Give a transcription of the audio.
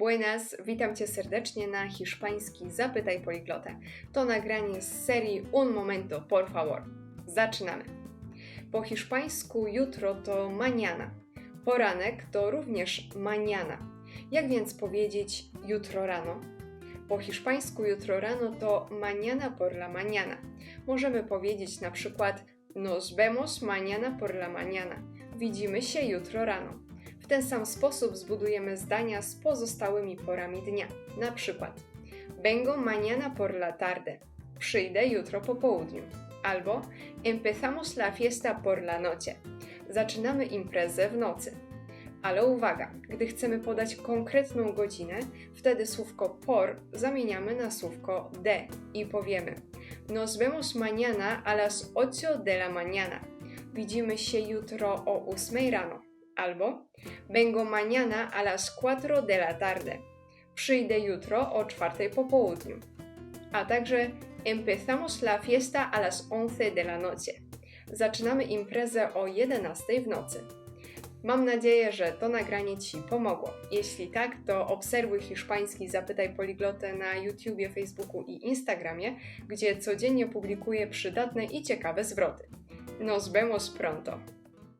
Buenas, witam Cię serdecznie na hiszpański Zapytaj Poliglotę. To nagranie z serii Un momento, por favor. Zaczynamy. Po hiszpańsku jutro to mañana. Poranek to również mañana. Jak więc powiedzieć jutro rano? Po hiszpańsku jutro rano to mañana por la mañana. Możemy powiedzieć na przykład Nos vemos mañana por la mañana. Widzimy się jutro rano. Ten sam sposób zbudujemy zdania z pozostałymi porami dnia. Na przykład Vengo mañana por la tarde. Przyjdę jutro po południu. Albo Empezamos la fiesta por la noche. Zaczynamy imprezę w nocy. Ale uwaga, gdy chcemy podać konkretną godzinę, wtedy słówko por zamieniamy na słówko de i powiemy Nos vemos mañana a las 8 de la mañana. Widzimy się jutro o 8 rano. Albo Vengo mañana a las 4 de la tarde. Przyjdę jutro o 4 po południu. A także Empezamos la fiesta a las 11 de la noche. Zaczynamy imprezę o 11 w nocy. Mam nadzieję, że to nagranie Ci pomogło. Jeśli tak, to obserwuj hiszpański Zapytaj Poliglotę na YouTubie, Facebooku i Instagramie, gdzie codziennie publikuję przydatne i ciekawe zwroty. Nos vemos pronto!